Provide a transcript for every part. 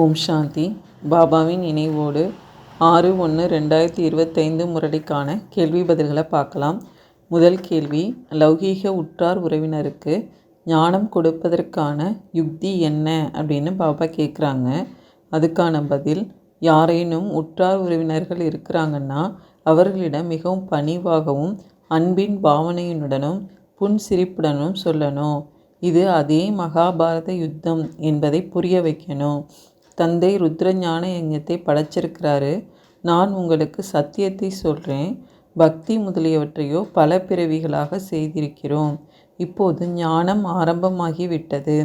ஓம் சாந்தி. பாபாவின் நினைவோடு ஆறு ஒன்று ரெண்டாயிரத்தி இருபத்தைந்து முரளிக்கான கேள்வி பதில்களை பார்க்கலாம். முதல் கேள்வி லௌகீக உற்றார் உறவினருக்கு ஞானம் கொடுப்பதற்கான யுக்தி என்ன அப்படின்னு பாபா கேட்குறாங்க அதுக்கான பதில் யாரேனும் உற்றார் உறவினர்கள் இருக்கிறாங்கன்னா அவர்களிடம் மிகவும் பணிவாகவும் அன்பின் பாவனையுடனும் புன்சிரிப்புடனும் சொல்லணும். இது அதே மகாபாரத யுத்தம் என்பதை புரிய வைக்கணும். தந்தை ருத்ரஞான யஜத்தை படைச்சிருக்கிறாரு. நான் உங்களுக்கு சத்தியத்தை சொல்கிறேன் பக்தி முதலியவற்றையோ பல பிறவிகளாக செய்திருக்கிறோம். இப்போது ஞானம் ஆரம்பமாகி விட்டது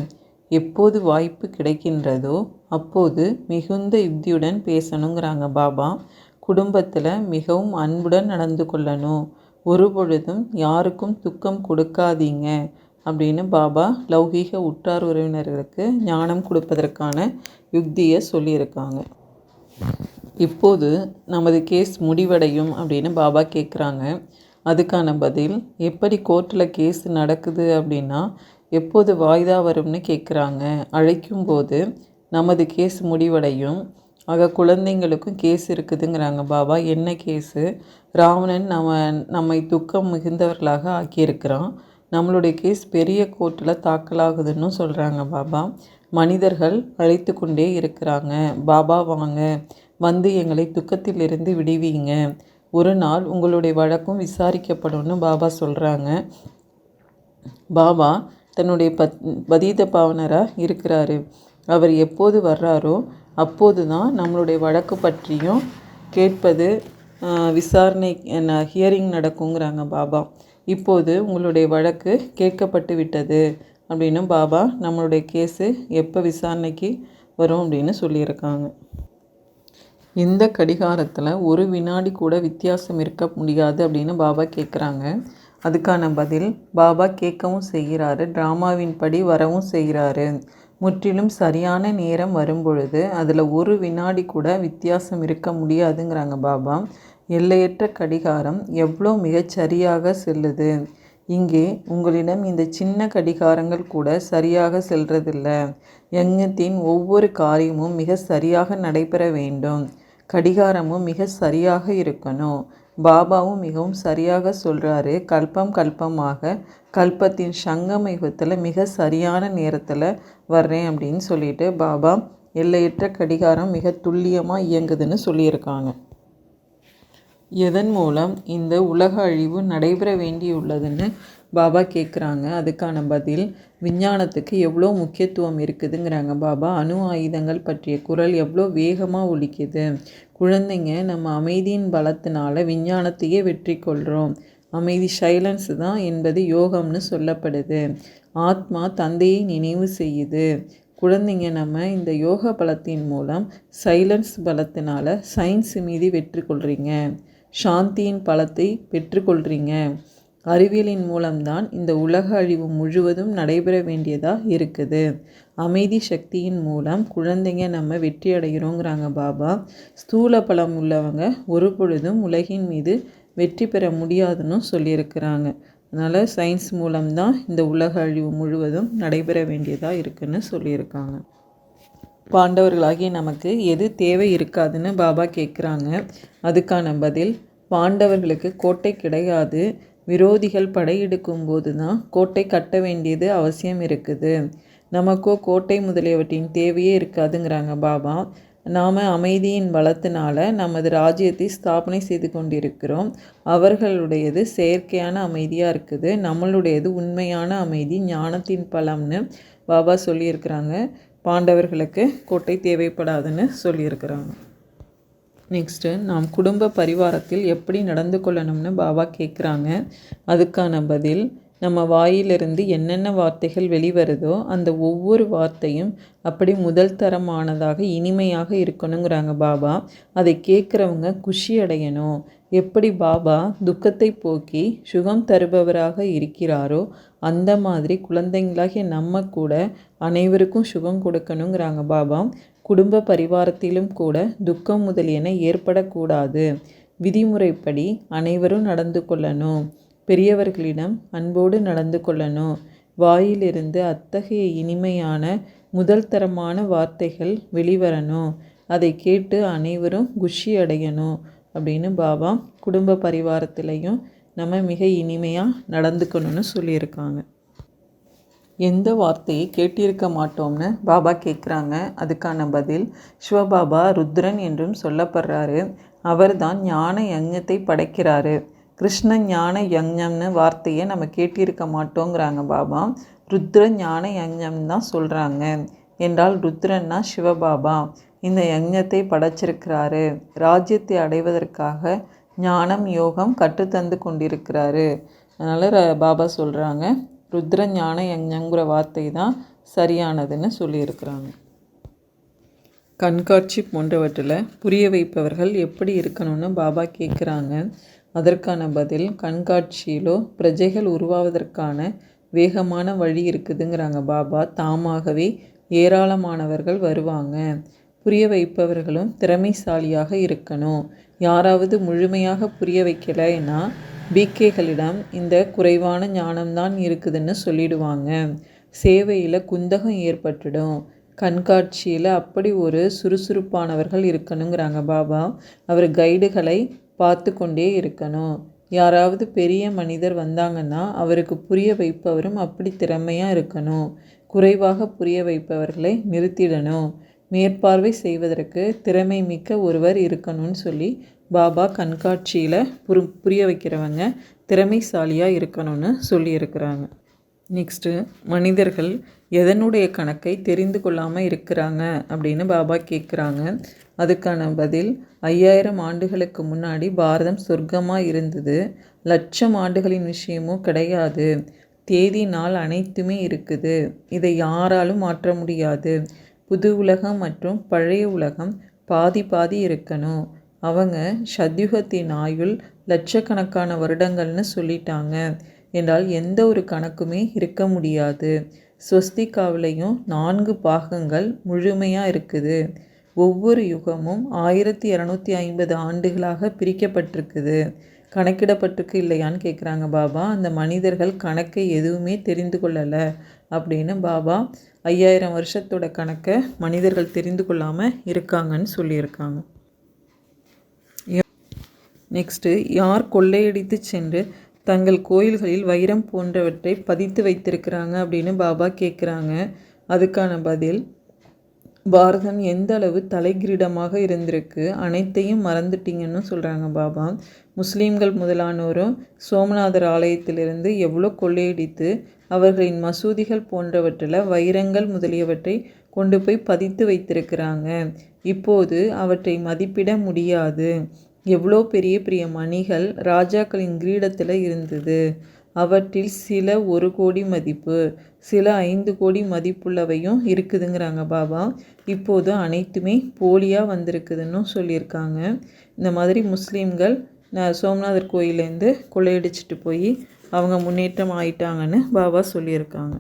எப்போது வாய்ப்பு கிடைக்கின்றதோ அப்போது மிகுந்த யுக்தியுடன் பேசணுங்கிறாங்க பாபா. குடும்பத்தில் மிகவும் அன்புடன் நடந்து கொள்ளணும். ஒரு பொழுதும் யாருக்கும் துக்கம் கொடுக்காதீங்க. அப்படின்னு பாபா லௌகீக உற்றார் உறவினர்களுக்கு ஞானம் கொடுப்பதற்கான யுக்தியை சொல்லியிருக்காங்க. இப்போது நமது கேஸ் முடிவடையும் அப்படின்னு பாபா கேட்குறாங்க அதுக்கான பதில் எப்படி கோர்ட்டில் கேஸ் நடக்குது அப்படின்னா எப்போது வாய்தா வரும்னு கேட்குறாங்க அழைக்கும்போது நமது கேஸ் முடிவடையும். ஆக குழந்தைங்களுக்கும் கேஸ் இருக்குதுங்கிறாங்க பாபா. என்ன கேஸு? ராவணன் நம்ம நம்மை துக்கம் மிகுந்தவர்களாக ஆக்கியிருக்கிறான். நம்மளுடைய கேஸ் பெரிய கோர்ட்டில் தாக்கலாகுதுன்னு சொல்கிறாங்க பாபா. மனிதர்கள் அழைத்து கொண்டே இருக்கிறாங்க. பாபா வாங்க. வந்து எங்களை துக்கத்திலிருந்து விடுவீங்க. ஒரு நாள் உங்களுடைய வழக்கும் விசாரிக்கப்படும்னு பாபா சொல்கிறாங்க பாபா தன்னுடைய பத் பதீத பாவனராக இருக்கிறாரு. அவர் எப்போது வர்றாரோ அப்போது தான் நம்மளுடைய வழக்கு பற்றியும் கேட்பது விசாரணை ஹியரிங் நடக்குங்கிறாங்க பாபா. இப்போது உங்களுடைய வழக்கு கேட்கப்பட்டு விட்டது அப்படின்னு பாபா நம்மளுடைய கேஸு எப்போ விசாரணைக்கு வரும் அப்படின்னு சொல்லியிருக்காங்க. இந்த கடிகாரத்தில் ஒரு வினாடி கூட வித்தியாசம் இருக்க முடியாது அப்படின்னு பாபா கேட்குறாங்க. அதுக்கான பதில் பாபா கேட்கவும் செய்கிறாரு ட்ராமாவின் படி வரவும் செய்கிறாரு. முற்றிலும் சரியான நேரம் வரும்பொழுது அதில் ஒரு வினாடி கூட வித்தியாசம் இருக்க முடியாதுங்கிறாங்க பாபா. எல்லையற்ற கடிகாரம் எவ்வளோ மிகச்சரியாக செல்லுது? இங்கே உங்களிடம் இந்த சின்ன கடிகாரங்கள் கூட சரியாக செல்றதில்ல. யஞத்தின் ஒவ்வொரு காரியமும் மிக சரியாக நடைபெற வேண்டும். கடிகாரமும் மிக சரியாக இருக்கணும். பாபாவும் மிகவும் சரியாக சொல்கிறாரு கல்பம் கல்பமாக கல்பத்தின் சங்கம் யுகத்தில் மிக சரியான நேரத்தில் வர்றேன் அப்படின்னு சொல்லிட்டு பாபா எல்லையற்ற கடிகாரம் மிக துல்லியமாக இயங்குதுன்னு சொல்லியிருக்காங்க. எதன் மூலம் இந்த உலக அழிவு நடைபெற வேண்டியுள்ளதுன்னு பாபா கேட்குறாங்க அதுக்கான பதில் விஞ்ஞானத்துக்கு எவ்வளோ முக்கியத்துவம் இருக்குதுங்கிறாங்க பாபா. அணு ஆயுதங்கள் பற்றிய குரல் எவ்வளோ வேகமாக ஒலிக்குது. குழந்தைங்க நம்ம அமைதியின் பலத்தினால விஞ்ஞானத்தையே வெற்றி கொள்கிறோம் அமைதி சைலன்ஸ் தான் என்பது யோகம்னு சொல்லப்படுது. ஆத்மா தந்தையை நினைவு செய்யுது. குழந்தைங்க நம்ம இந்த யோக பலத்தின் மூலம் சைலன்ஸ் பலத்தினால சயின்ஸ் மீது வெற்றி கொள்கிறீங்க சாந்தியின் பலத்தை பெற்றுக்கொள்கிறீங்க அறிவியலின் மூலம்தான் இந்த உலக அழிவு முழுவதும் நடைபெற வேண்டியதாக இருக்குது. அமைதி சக்தியின் மூலம் குழந்தைங்க நம்ம வெற்றி அடைகிறோங்கிறாங்க பாபா. ஸ்தூல பலம் உள்ளவங்க ஒரு பொழுதும் உலகின் மீது வெற்றி பெற முடியாதுன்னு சொல்லியிருக்கிறாங்க. அதனால் சயின்ஸ் மூலம்தான் இந்த உலக அழிவு முழுவதும் நடைபெற வேண்டியதாக இருக்குன்னு சொல்லியிருக்காங்க. பாண்டவர்களாகிய நமக்கு எது தேவை இருக்காதுன்னு பாபா கேட்குறாங்க. அதுக்கான பதில் பாண்டவர்களுக்கு கோட்டை கிடையாது. விரோதிகள் படையெடுக்கும் போது தான் கோட்டை கட்ட வேண்டியது அவசியம் இருக்குது. நமக்கோ கோட்டை முதலியவற்றின் தேவையே இருக்காதுங்கிறாங்க பாபா. நாம் அமைதியின் பலத்தினால நமது ராஜ்யத்தை ஸ்தாபனை செய்து கொண்டிருக்கிறோம். அவர்களுடையது செயற்கையான அமைதியாக இருக்குது. நம்மளுடையது உண்மையான அமைதி ஞானத்தின் பலம்னு பாபா சொல்லியிருக்கிறாங்க. பாண்டவர்களுக்கு கோட்டை தேவைப்படாதுன்னு சொல்லியிருக்கிறாங்க. நெக்ஸ்ட்டு நாம் குடும்ப பரிவாரத்தில் எப்படி நடந்து கொள்ளணும்னு பாபா கேட்குறாங்க. அதுக்கான பதில் நம்ம வாயிலிருந்து என்னென்ன வார்த்தைகள் வெளிவருதோ அந்த ஒவ்வொரு வார்த்தையும் அப்படி முதல் தரமானதாக இனிமையாக இருக்கணுங்கிறாங்க பாபா. அதை கேட்குறவங்க குஷி அடையணும். எப்படி பாபா துக்கத்தை போக்கி சுகம் தருபவராக இருக்கிறாரோ அந்த மாதிரி குழந்தைங்களாகிய நம்ம கூட அனைவருக்கும் சுகம் கொடுக்கணுங்கிறாங்க பாபா. குடும்ப பரிவாரத்திலும் கூட துக்கம் முதலியன ஏற்படக்கூடாது. விதிமுறைப்படி அனைவரும் நடந்து கொள்ளணும். பெரியவர்களிடம் அன்போடு நடந்து கொள்ளணும். வாயிலிருந்து அத்தகைய இனிமையான முதல் தரமான வார்த்தைகள் வெளிவரணும். அதை கேட்டு அனைவரும் குஷி அடையணும் அப்படின்னு பாபா குடும்ப பரிவாரத்திலையும் நம்ம மிக இனிமையாக நடந்துக்கணும்னு சொல்லியிருக்காங்க. எந்த வார்த்தையை கேட்டிருக்க மாட்டோம்னு பாபா கேட்குறாங்க அதுக்கான பதில் சிவபாபா ருத்ரன் என்றும் சொல்லப்படுறாரு. அவர்தான் ஞான யஞத்தை படைக்கிறாரு. கிருஷ்ண ஞான யஞம்னு வார்த்தையை நம்ம கேட்டிருக்க மாட்டோங்கிறாங்க பாபா. ருத்ர ஞான யஞம் தான் சொல்கிறாங்க என்றால் ருத்ரன்னா சிவபாபா. இந்த யஞத்தை படைச்சிருக்கிறாரு. ராஜ்யத்தை அடைவதற்காக ஞானம் யோகம் கற்றுத்தந்து கொண்டிருக்கிறாரு. அதனால் பாபா சொல்கிறாங்க ருத்ர ஞான யஞங்கிற வார்த்தை தான் சரியானதுன்னு சொல்லியிருக்கிறாங்க. கண்காட்சி போன்றவற்றில் புரிய வைப்பவர்கள் எப்படி இருக்கணும்னு பாபா கேட்குறாங்க அதற்கான பதில் கண்காட்சியிலோ பிரஜைகள் உருவாவதற்கான வேகமான வழி இருக்குதுங்கிறாங்க பாபா. தாமாகவே ஏராளமானவர்கள் வருவாங்க. புரிய வைப்பவர்களும் திறமைசாலியாக இருக்கணும். யாராவது முழுமையாக புரிய வைக்கலைன்னா பிகேகளிடம் இந்த குறைவான ஞானம்தான் இருக்குதுன்னு சொல்லிடுவாங்க. சேவையில் குந்தகம் ஏற்பட்டுடும். கண்காட்சியில் அப்படி ஒரு சுறுசுறுப்பானவர்கள் இருக்கணுங்கிறாங்க பாபா. அவர் கைடுகளை பார்த்து கொண்டே இருக்கணும். யாராவது பெரிய மனிதர் வந்தாங்கன்னா அவருக்கு புரிய வைப்பவரும் அப்படி திறமையாக இருக்கணும். குறைவாக புரிய வைப்பவர்களை நிறுத்திடணும். மேற்பார்வை செய்வதற்கு திறமை மிக்க ஒருவர் இருக்கணும்னு சொல்லி பாபா கண்காட்சியில் புரு புரிய வைக்கிறவங்க திறமைசாலியாக இருக்கணும்னு சொல்லியிருக்கிறாங்க. நெக்ஸ்ட்டு மனிதர்கள் எதனுடைய கணக்கை தெரிந்து கொள்ளாமல் இருக்கிறாங்க அப்படின்னு பாபா கேட்குறாங்க அதுக்கான பதில் ஐயாயிரம் ஆண்டுகளுக்கு முன்னாடி பாரதம் சொர்க்கமாக இருந்தது. லட்சம் ஆண்டுகளின் விஷயமும் கிடையாது. தேதி நாள் அனைத்துமே இருக்குது. இதை யாராலும் மாற்ற முடியாது. புது உலகம் மற்றும் பழைய உலகம் பாதி பாதி இருக்கணும் அவங்க சத்யுகத்தின் ஆயுள் லட்சக்கணக்கான வருடங்கள்னு சொல்லிட்டாங்க. என்றால் எந்த ஒரு கணக்குமே இருக்க முடியாது. ஸ்வஸ்திகாவிலையும் நான்கு பாகங்கள் முழுமையாக இருக்குது. ஒவ்வொரு யுகமும் ஆயிரத்தி இரநூத்தி ஐம்பது ஆண்டுகளாக பிரிக்கப்பட்டிருக்குது. கணக்கிடப்பட்டிருக்கு இல்லையான்னு கேட்குறாங்க பாபா. அந்த மனிதர்கள் கணக்கை எதுவுமே தெரிந்து கொள்ளலை அப்படின்னு பாபா ஐயாயிரம் வருஷத்தோட கணக்கை மனிதர்கள் தெரிந்து கொள்ளாமல் இருக்காங்கன்னு சொல்லியிருக்காங்க. நெக்ஸ்ட்டு யார் கொள்ளையடித்து சென்று தங்கள் கோயில்களில் வைரம் போன்றவற்றை பதித்து வைத்திருக்கிறாங்க அப்படின்னு பாபா கேட்குறாங்க அதுக்கான பதில் பாரதம் எந்த அளவு தலைகிரீடமாக இருந்திருக்கு அனைத்தையும் மறந்துட்டீங்கன்னு சொல்கிறாங்க பாபா. முஸ்லீம்கள் முதலானோரும் சோமநாதர் ஆலயத்திலிருந்து எவ்வளோ கொள்ளையடித்து அவர்களின் மசூதிகள் போன்றவற்றில் வைரங்கள் முதலியவற்றை கொண்டு போய் பதித்து வைத்திருக்கிறாங்க. இப்போது அவற்றை மதிப்பிட முடியாது. எவ்வளோ பெரிய பெரிய மணிகள் ராஜாக்களின் கிரீடத்தில் இருந்தது. அவற்றில் சில ஒரு கோடி மதிப்பு சில ஐந்து கோடி மதிப்புள்ளவையும் இருக்குதுங்கிறாங்க பாபா. இப்போது அனைத்துமே போலியாக வந்திருக்குதுன்னு சொல்லியிருக்காங்க. இந்த மாதிரி முஸ்லீம்கள் சோம்நாதர் கோயிலேருந்து கொள்ளையடிச்சிட்டு போய் அவங்க முன்னேற்றம் ஆயிட்டாங்கன்னு பாபா சொல்லியிருக்காங்க.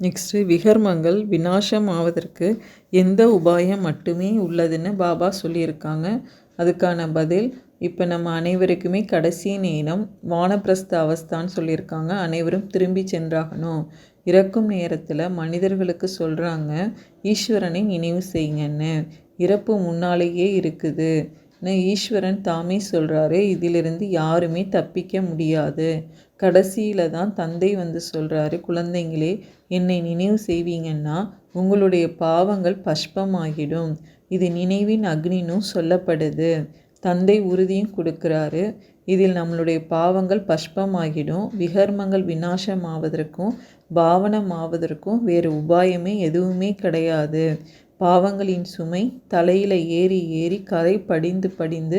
நெக்ஸ்ட்டு விகர்மங்கள் வினாசம் ஆவதற்கு எந்த உபாயம் மட்டுமே உள்ளதுன்னு பாபா சொல்லியிருக்காங்க. அதுக்கான பதில் இப்போ நம்ம அனைவருக்குமே கடைசி நேரம் வானப்பிரஸ்த அவஸ்தான்னு சொல்லியிருக்காங்க. அனைவரும் திரும்பி சென்றாகணும். இறக்கும் நேரத்தில் மனிதர்களுக்கு சொல்கிறாங்க ஈஸ்வரனை நினைவு செய்யுங்கன்னு. இறப்பு முன்னாலேயே இருக்குது. ஈஸ்வரன் தாமே சொல்கிறாரு இதிலிருந்து யாருமே தப்பிக்க முடியாது. கடைசியில் தான் தந்தை வந்து சொல்கிறாரு குழந்தைங்களே என்னை நினைவு செய்வீங்கன்னா உங்களுடைய பாவங்கள் பஷ்பமாகிடும். இது நினைவின் அக்னினும் சொல்லப்படுது. தந்தை உறுதியும் கொடுக்குறாரு. இதில் நம்மளுடைய பாவங்கள் பஷ்பமாகிடும். விகர்மங்கள் விநாசமாவதற்கும் பாவனமாவதற்கும் வேறு உபாயமே எதுவுமே கிடையாது. பாவங்களின் சுமை தலையில் ஏறி ஏறி கரை படிந்து படிந்து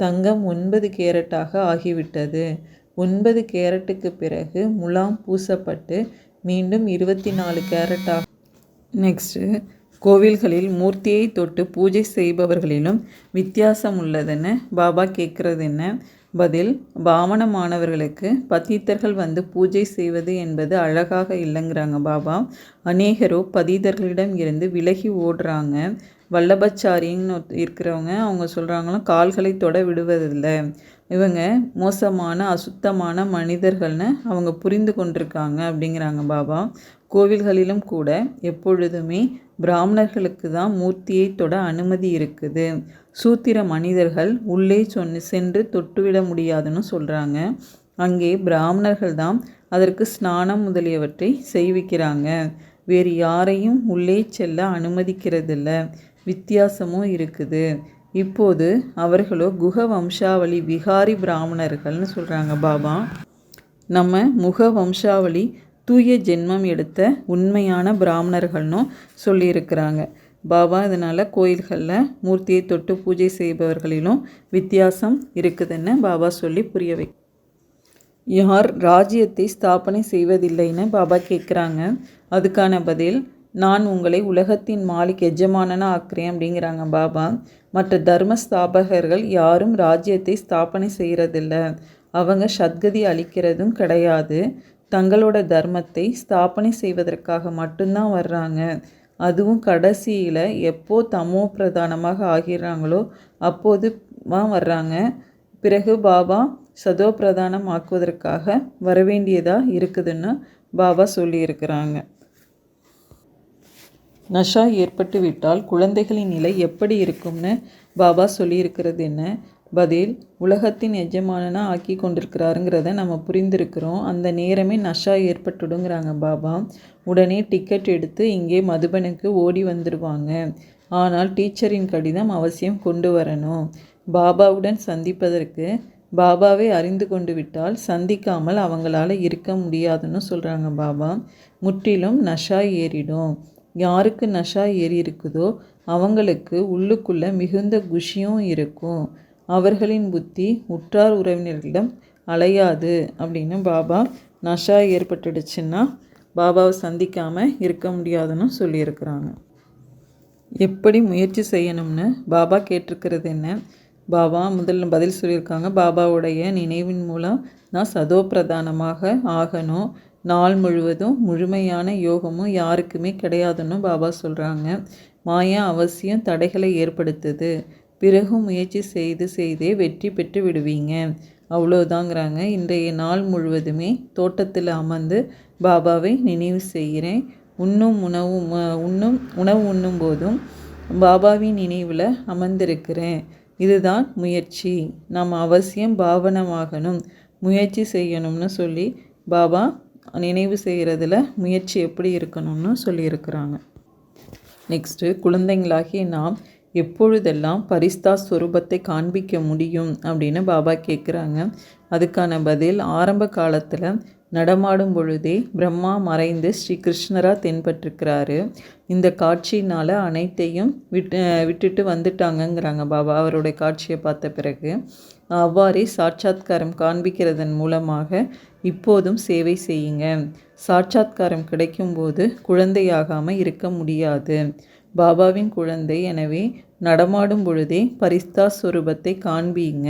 தங்கம் ஒன்பது கேரட்டாக ஆகிவிட்டது. ஒன்பது கேரட்டுக்கு பிறகு முலாம் பூசப்பட்டு மீண்டும் இருபத்தி நாலு கேரட்டாக நெக்ஸ்ட்டு கோவில்களில் மூர்த்தியை தொட்டு பூஜை செய்பவர்களிலும் வித்தியாசம் உள்ளதுன்னு பாபா கேட்குறது என்ன பதில் பாவனமானவர்களுக்கு பதீத்தர்கள் வந்து பூஜை செய்வது என்பது அழகாக இல்லைங்கிறாங்க பாபா. அநேகரோ பதீதர்களிடம் இருந்து விலகி ஓடுறாங்க. வல்லபச்சாரின்னு இருக்கிறவங்க அவங்க சொல்கிறாங்களாம் கால்களை தொட விடுவதில்லை. இவங்க மோசமான அசுத்தமான மனிதர்கள்னு அவங்க புரிந்து கொண்டிருக்காங்க அப்படிங்கிறாங்க பாபா. கோவில்களிலும் கூட எப்பொழுதுமே பிராமணர்களுக்கு தான் மூர்த்தியை தொட அனுமதி இருக்குது. சூத்திர மனிதர்கள் உள்ளே சொன்னு சென்று தொட்டுவிட முடியாதுன்னு சொல்கிறாங்க அங்கே பிராமணர்கள் தான் அதற்கு ஸ்நானம் முதலியவற்றை செய்விக்கிறாங்க. வேறு யாரையும் உள்ளே செல்ல அனுமதிக்கிறதில்ல. வித்தியாசமும் இருக்குது. இப்போது அவர்களோ குக வம்சாவளி விகாரி பிராமணர்கள்னு சொல்கிறாங்க பாபா. நம்ம முக வம்சாவளி தூய ஜென்மம் எடுத்த உண்மையான பிராமணர்கள்னும் சொல்லியிருக்கிறாங்க. பாபா இதனால் கோயில்களில் மூர்த்தியை தொட்டு பூஜை செய்பவர்களிலும் வித்தியாசம் இருக்குதுன்னு பாபா சொல்லி புரிய வை யார் ராஜ்யத்தை ஸ்தாபனை செய்வதில்லைன்னு பாபா கேட்குறாங்க அதுக்கான பதில் நான் உங்களை உலகத்தின் மாலிக் எஜமானனா ஆக்குறேன் அப்படிங்கிறாங்க பாபா. மற்ற தர்ம ஸ்தாபகர்கள் யாரும் ராஜ்யத்தை ஸ்தாபனை செய்கிறதில்ல அவங்க சத்கதி அளிக்கிறதும் கிடையாது. தங்களோட தர்மத்தை ஸ்தாபனை செய்வதற்காக மட்டும்தான் வர்றாங்க. அதுவும் கடைசியில் எப்போ தமோ பிரதானமாக ஆகிறாங்களோ அப்போது வர்றாங்க. பிறகு பாபா சதோ பிரதானம் ஆக்குவதற்காக வரவேண்டியதாக இருக்குதுன்னு பாபா சொல்லியிருக்கிறாங்க. நஷா ஏற்பட்டு விட்டால் குழந்தைகளின் நிலை எப்படி இருக்கும்னு பாபா சொல்லியிருக்கிறது என்ன? பதில் உலகத்தின் எஜமானனாக ஆக்கி கொண்டிருக்கிறாருங்கிறத நம்ம புரிந்திருக்கிறோம். அந்த நேரமே நஷா ஏற்பட்டுடுங்கிறாங்க பாபா. உடனே டிக்கெட் எடுத்து இங்கே மதுபனுக்கு ஓடி வந்துடுவாங்க ஆனால் டீச்சரின் கடிதம் அவசியம் கொண்டு வரணும். பாபாவுடன் சந்திப்பதற்கு பாபாவை அறிந்து கொண்டு விட்டால் சந்திக்காமல் அவங்களால இருக்க முடியாதுன்னு சொல்கிறாங்க பாபா. முற்றிலும் நஷா ஏறிடும். யாருக்கு நஷா ஏறி இருக்குதோ அவங்களுக்கு உள்ளுக்குள்ளே மிகுந்த குஷியும் இருக்கும். அவர்களின் புத்தி உற்றார் உறவினர்களிடம் அலையாது அப்படின்னு பாபா நஷா ஏற்பட்டுடுச்சுன்னா பாபாவை சந்திக்காமல் இருக்க முடியாதுன்னு சொல்லியிருக்கிறாங்க. எப்படி முயற்சி செய்யணும்னு பாபா கேட்டிருக்கிறது என்ன? பாபா முதல்ல பதில் சொல்லியிருக்காங்க பாபாவுடைய நினைவின் மூலம் நான் சதோ பிரதானமாக ஆகணும். நாள் முழுவதும் முழுமையான யோகமும் யாருக்குமே கிடையாதுன்னு பாபா சொல்கிறாங்க மாயா அவசியம் தடைகளை ஏற்படுத்துது. பிறகும் முயற்சி செய்து செய்தே வெற்றி பெற்று விடுவீங்க. அவ்வளோதாங்கிறாங்க இன்றைய நாள் முழுவதுமே தோட்டத்தில் அமர்ந்து பாபாவை நினைவு செய்கிறேன். உண்ணும் உணவு உண்ணும் உணவு உண்ணும் போதும் பாபாவின் நினைவில் அமர்ந்திருக்கிறேன். இதுதான் முயற்சி. நாம் அவசியம் பாவனமாகணும் முயற்சி செய்யணும்னு சொல்லி பாபா நினைவு செய்கிறதுல முயற்சி எப்படி இருக்கணும்னு சொல்லியிருக்கிறாங்க. நெக்ஸ்ட்டு குழந்தைங்களாகிய நாம் எப்பொழுதெல்லாம் பரிஸ்தா ஸ்வரூபத்தை காண்பிக்க முடியும் அப்படின்னு பாபா கேட்குறாங்க அதுக்கான பதில் ஆரம்ப காலத்தில் நடமாடும் பொழுதே பிரம்மா மறைந்து ஸ்ரீ கிருஷ்ணராக தென்பட்டிருக்கிறாரு. இந்த காட்சினால் அனைத்தையும் விட்டு விட்டுட்டு வந்துட்டாங்கங்கிறாங்க பாபா அவருடைய காட்சியை பார்த்த பிறகு. அவ்வாறே சாட்சாத்காரம் காண்பிக்கிறதன் மூலமாக இப்போதும் சேவை செய்யுங்க. சாட்சாத்காரம் கிடைக்கும்போது குழந்தையாகாமல் இருக்க முடியாது. பாபாவின் குழந்தை. எனவே நடமாடும் பொழுதே பரிஸ்தா ஸ்வரூபத்தை காண்பீங்க.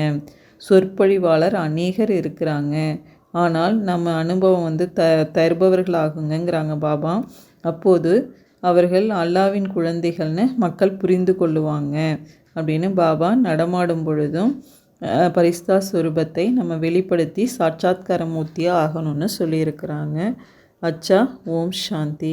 சொற்பொழிவாளர் அநேகர் இருக்கிறாங்க. ஆனால் நம்ம அனுபவம் வந்து த தருபவர்களாகுங்கிறாங்க பாபா. அப்போது அவர்கள் அல்லாவின் குழந்தைகள்னு மக்கள் புரிந்து கொள்ளுவாங்க அப்படின்னு பாபா நடமாடும் பொழுதும் பரிஸ்தா சுரூபத்தை நம்ம வெளிப்படுத்தி சாட்சாத்கார மூர்த்தியாக ஆகணும்னு சொல்லியிருக்கிறாங்க. அச்சா ஓம் சாந்தி.